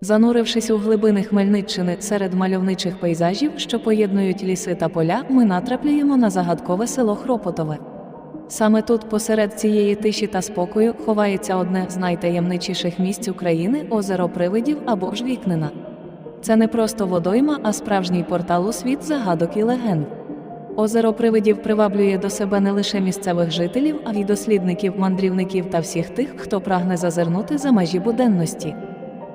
Занурившись у глибини Хмельниччини серед мальовничих пейзажів, що поєднують ліси та поля, ми натрапляємо на загадкове село Хропотове. Саме тут, посеред цієї тиші та спокою, ховається одне з найтаємничіших місць України озеро Привидів або ж Вікнина. Це не просто водойма, а справжній портал у світ загадок і легенд. Озеро Привидів приваблює до себе не лише місцевих жителів, а й дослідників, мандрівників та всіх тих, хто прагне зазирнути за межі буденності.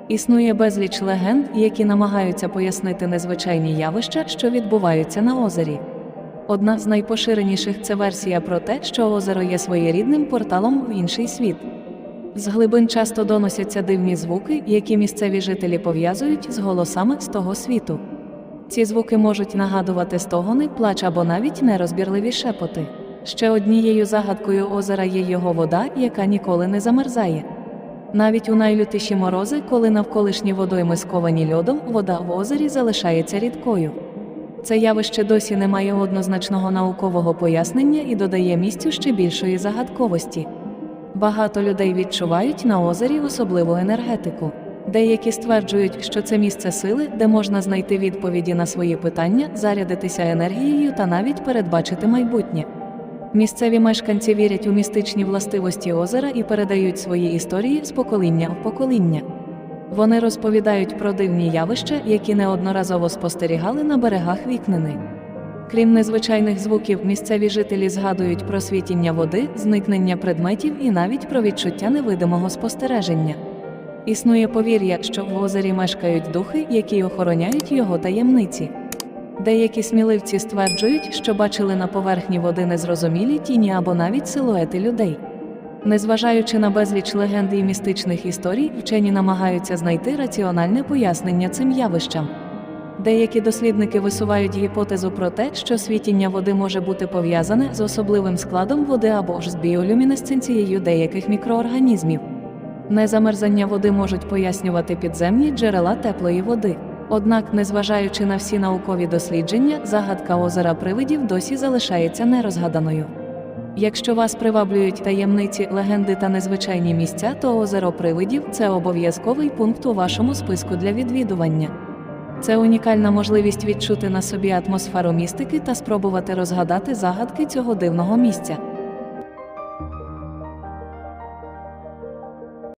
Існує безліч легенд, які намагаються пояснити незвичайні явища, що відбуваються на озері. Одна з найпоширеніших це версія про те, що озеро є своєрідним порталом в інший світ. З глибин часто доносяться дивні звуки, які місцеві жителі пов'язують з голосами з того світу. Ці звуки можуть нагадувати стогони, плач або навіть нерозбірливі шепоти. Ще однією загадкою озера є його вода, яка ніколи не замерзає. Навіть у найлютіші морози, коли навколишні водойми сковані льодом, вода в озері залишається рідкою. Це явище досі не має однозначного наукового пояснення і додає місцю ще більшої загадковості. Багато людей відчувають на озері особливу енергетику. Деякі стверджують, що це місце сили, де можна знайти відповіді на свої питання, зарядитися енергією та навіть передбачити майбутнє. Місцеві мешканці вірять у містичні властивості озера і передають свої історії з покоління в покоління. Вони розповідають про дивні явища, які неодноразово спостерігали на берегах вікнини. Крім незвичайних звуків, місцеві жителі згадують про світіння води, зникнення предметів і навіть про відчуття невидимого спостереження. Існує повір'я, що в озері мешкають духи, які охороняють його таємниці. Деякі сміливці стверджують, що бачили на поверхні води незрозумілі тіні або навіть силуети людей. Незважаючи на безліч легенд і містичних історій, вчені намагаються знайти раціональне пояснення цим явищам. Деякі дослідники висувають гіпотезу про те, що світіння води може бути пов'язане з особливим складом води або ж з біолюмінесценцією деяких мікроорганізмів. Незамерзання води можуть пояснювати підземні джерела теплої води. Однак, незважаючи на всі наукові дослідження, загадка озера привидів досі залишається нерозгаданою. Якщо вас приваблюють таємниці, легенди та незвичайні місця, то озеро привидів це обов'язковий пункт у вашому списку для відвідування. Це унікальна можливість відчути на собі атмосферу містики та спробувати розгадати загадки цього дивного місця.